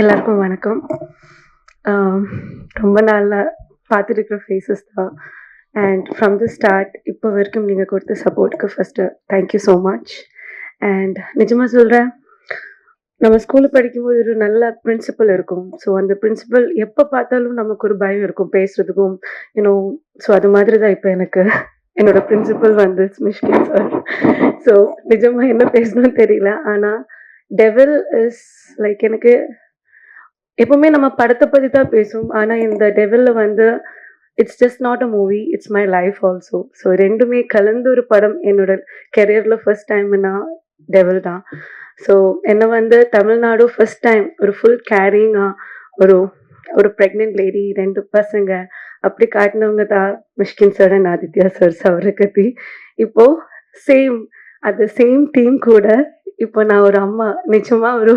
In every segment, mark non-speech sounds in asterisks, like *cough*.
எல்லாருக்கும் வணக்கம். ரொம்ப நாளாக பார்த்துருக்குற ஃபேஸஸ் தான். அண்ட் ஃப்ரம் த ஸ்டார்ட் இப்போ வரைக்கும் நீங்கள் கொடுத்த சப்போர்ட்டுக்கு first thank you so much and நிஜமாக சொல்கிறேன் நம்ம ஸ்கூலில் படிக்கும்போது ஒரு நல்ல பிரின்சிபல் இருக்கும். ஸோ அந்த பிரின்சிபல் எப்போ பார்த்தாலும் நமக்கு ஒரு பயம் இருக்கும் பேசுகிறதுக்கும் யூனோ ஸோ அது மாதிரி தான் இப்போ எனக்கு என்னோட பிரின்சிபல் வந்து மிஷ்கின் சார் ஸோ நிஜமாக என்ன பேசணும்னு தெரியல. ஆனால் டெவில் இஸ் லைக் எனக்கு எப்பவுமே நம்ம படத்தை பற்றி தான் பேசுவோம். ஆனால் இந்த டெவிலில் வந்து it's just not a movie it's my life also so ரெண்டுமே கலந்து ஒரு படம் என்னோட கெரியரில் ஃபர்ஸ்ட் டைம்னா டெவில் தான். ஸோ என்னை வந்து தமிழ்நாடு ஃபர்ஸ்ட் டைம் ஒரு ஃபுல் கேரிங்காக ஒரு ஒரு ப்ரெக்னென்ட் லேடி ரெண்டு பசங்க அப்படி காட்டினவங்க தான் Mysskin sir and Aditya sir Savarakathi இப்போ சேம் அது சேம் டீம் கூட இப்போ நான் ஒரு அம்மா நிஜமா ஒரு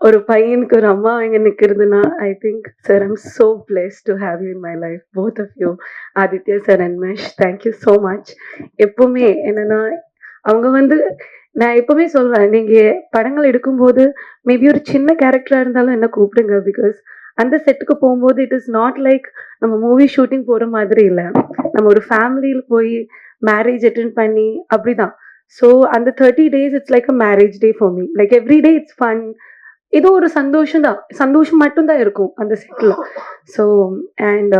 ஒரு பையனுக்கு ஒரு அம்மா இங்கே நிற்கிறதுனா I think sir I'm so blessed to have you in my life both of you Aditya sir and much thank you so much எப்பவுமே என்னன்னா அவங்க வந்து நான் எப்பவுமே சொல்வேன் நீங்கள் படங்கள் எடுக்கும்போது மேபி ஒரு சின்ன கேரக்டராக இருந்தாலும் என்ன கூப்பிடுங்க பிகாஸ் அந்த செட்டுக்கு போகும்போது இட் இஸ் நாட் லைக் நம்ம மூவி ஷூட்டிங் போகிற மாதிரி இல்லை. நம்ம ஒரு ஃபேமிலியில் போய் மேரேஜ் அட்டென்ட் பண்ணி அப்படிதான். ஸோ அந்த thirty days it's like a marriage day for me like every day it's fun ஏதோ ஒரு சந்தோஷம் தான். சந்தோஷம் மட்டும்தான் இருக்கும் அந்த செட்டில் ஸோ அண்ட்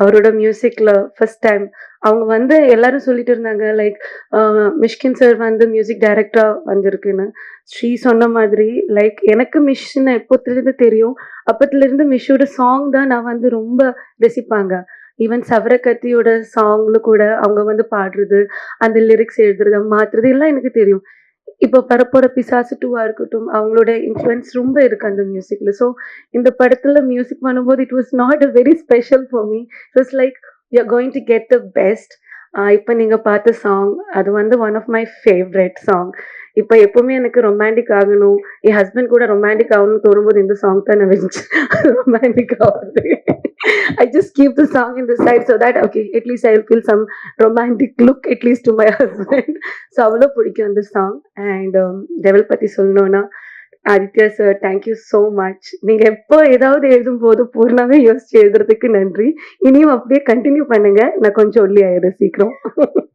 அவரோட மியூசிக்கில் ஃபர்ஸ்ட் டைம் அவங்க வந்து எல்லாரும் சொல்லிட்டு இருந்தாங்க லைக் மிஷ்கின் சார் வந்து மியூசிக் டைரக்டராக வந்திருக்குன்னு. ஸ்ரீ சொன்ன மாதிரி லைக் எனக்கு மிஷ்ன்னு எப்போத்துலேருந்து தெரியும். அப்பத்துலேருந்து மிஷ்ஷோட சாங் தான் நான் வந்து ரொம்ப ரசிப்பாங்க. ஈவன் சவரக்கத்தியோட சாங்ல கூட அவங்க வந்து பாடுறது அந்த லிரிக்ஸ் எழுதுறது மாத்துறது எல்லாம் எனக்கு தெரியும். இப்போ பரப்போட பிசாசு டூவாக இருக்கட்டும் அவங்களோட இன்ஃப்ளூயன்ஸ் ரொம்ப இருக்கு அந்த மியூசிக்ல ஸோ இந்த படத்துல மியூசிக் பண்ணும்போது it was not a very special for me it was like you are going to get the best இப்போ நீங்கள் பார்த்த சாங் அது வந்து one of my favourite song இப்போ எப்பவுமே எனக்கு ரொமான்டிக் ஆகணும். என் ஹஸ்பண்ட் கூட ரொமான்டிக் ஆகணும்னு தோணும்போது இந்த சாங் தான் நான் வச்சு ரொமான்டிக் ஆகுது. I just keep the song in the side so that okay at least I feel some romantic look at least to my husband so அவ்வளோ பிடிக்கும் அந்த சாங் அண்ட் டெவல் பற்றி சொல்லணும்னா Aditya sir thank you so much நீங்கள் எப்போ ஏதாவது எழுதும் போது பூர்ணாவே யோசிச்சு எழுதுறதுக்கு நன்றி. இனியும் அப்படியே கண்டினியூ பண்ணுங்க. நான் கொஞ்சம் ஒல்லி ஆயிடுறேன் சீக்கிரம். *laughs*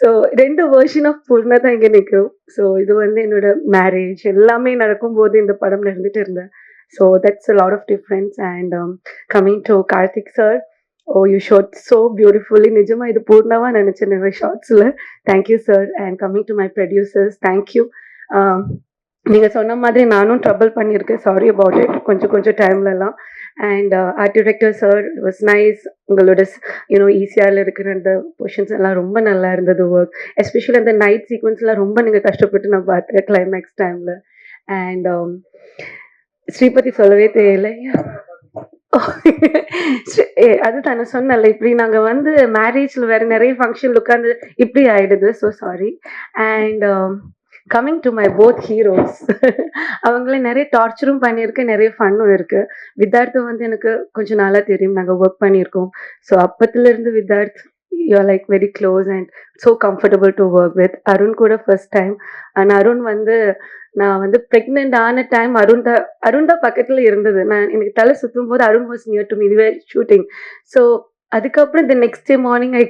ஸோ ரெண்டு வேர்ஷன் ஆஃப் பூர்ணா தான் இங்கே நிற்கிறோம் ஸோ இது வந்து என்னோட மேரேஜ் எல்லாமே நடக்கும்போது இந்த படம் நடந்துட்டு இருந்தேன். So that's lot of of And um, and coming to Karthik sir oh you shot so beautifully நிஜமா இது பூர்ணவா நினைச்சேன் நிறைய ஷார்ட்ஸில் thank you sir and coming to my producers thank you நீங்க சொன்ன மாதிரி நானும் ட்ரபிள் பண்ணியிருக்கேன். சாரி அபவுட் இட் கொஞ்சம் கொஞ்சம் டைம்லலாம் and art director sir was nice உங்களோட யூனோ ஈஸியாக இருக்கிற அந்த பொஷன்ஸ் எல்லாம் ரொம்ப நல்லா இருந்தது ஒர்க் எஸ்பெஷலி அந்த நைட் சீக்வன்ஸ்லாம் ரொம்ப நீங்கள் கஷ்டப்பட்டு நான் பார்த்தேன் கிளைமேக்ஸ் டைமில் அண்ட் ஸ்ரீபதி சொல்லவே தெரியலையா. அது ஏ, அதுதான் நான் சொன்னேன்ல இப்படி நாங்க வந்து மேரேஜ்ல வேற நிறைய ஃபங்க்ஷன் உட்காந்து இப்படி ஆயிடுது so sorry and coming to my both heroes அவங்கள நிறைய டார்ச்சரும் பண்ணியிருக்கேன் நிறைய ஃபன்னும் இருக்கு. வித்தார்த்து வந்து எனக்கு கொஞ்சம் நல்லா தெரியும் நாங்கள் ஒர்க் பண்ணியிருக்கோம். ஸோ அப்பத்துல இருந்து Vidharth you are like very close and so comfortable to work with Arun கூட ஃபர்ஸ்ட் டைம் அண்ட் அருண் வந்து நான் வந்து ப்ரெக்னென்ட் ஆன டைம் அருண்டா அருண்டா பக்கத்தில் இருந்தது. நான் எனக்கு தலை சுற்றும் போது Arun was near to me இதுவே ஷூட்டிங் ஸோ அதுக்கப்புறம் இந்த next day morning I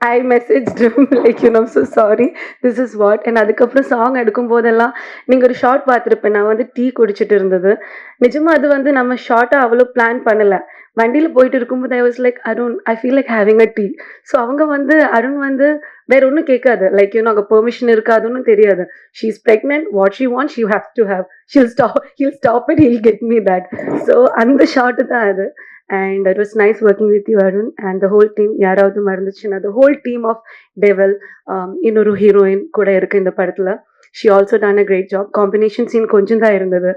I message like you numb so sorry this is what and அதுக்கப்புறம் சாங் எடுக்கும் போதெல்லாம் நீங்கள் ஒரு ஷார்ட் பார்த்துருப்பேன். நான் வந்து டீ குடிச்சிட்டு இருந்தது. நிஜமாக அது வந்து நம்ம ஷார்ட்டாக அவ்வளோ பிளான் பண்ணலை. வண்டியில் போயிட்டு இருக்கும்போது I was like Arun I feel like having a tea so அவங்க வந்து அருண் வந்து வேற ஒன்றும் கேட்காது. லைக் யூ அங்கே பெர்மிஷன் இருக்காதுன்னு தெரியாது. She is pregnant what she want she have to have she'll stop he'll stop it he'll get me that so அந்த ஷார்ட்டு தான் அது. And it was nice working with you Arun and the whole team யாராவது மறந்துச்சுன்னா the whole team of Devil இன்னொரு heroine கூட இருக்கு இந்த படத்தில். She also done a great job combination scene கொஞ்சம் தான் இருந்தது.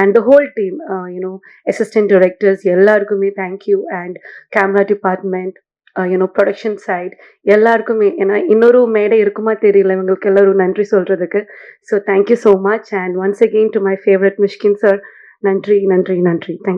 And the whole team you know assistant directors எல்லாருக்குமே thank you and camera department you know production side எல்லாருக்குமே ஏன்னா இன்னொரு மேடை இருக்குமா தெரியல இவங்களுக்கு எல்லாரும் நன்றி சொல்றதுக்கு. So thank you so much and once again to my favourite Mysskin sir நன்றி நன்றி நன்றி. தேங்க்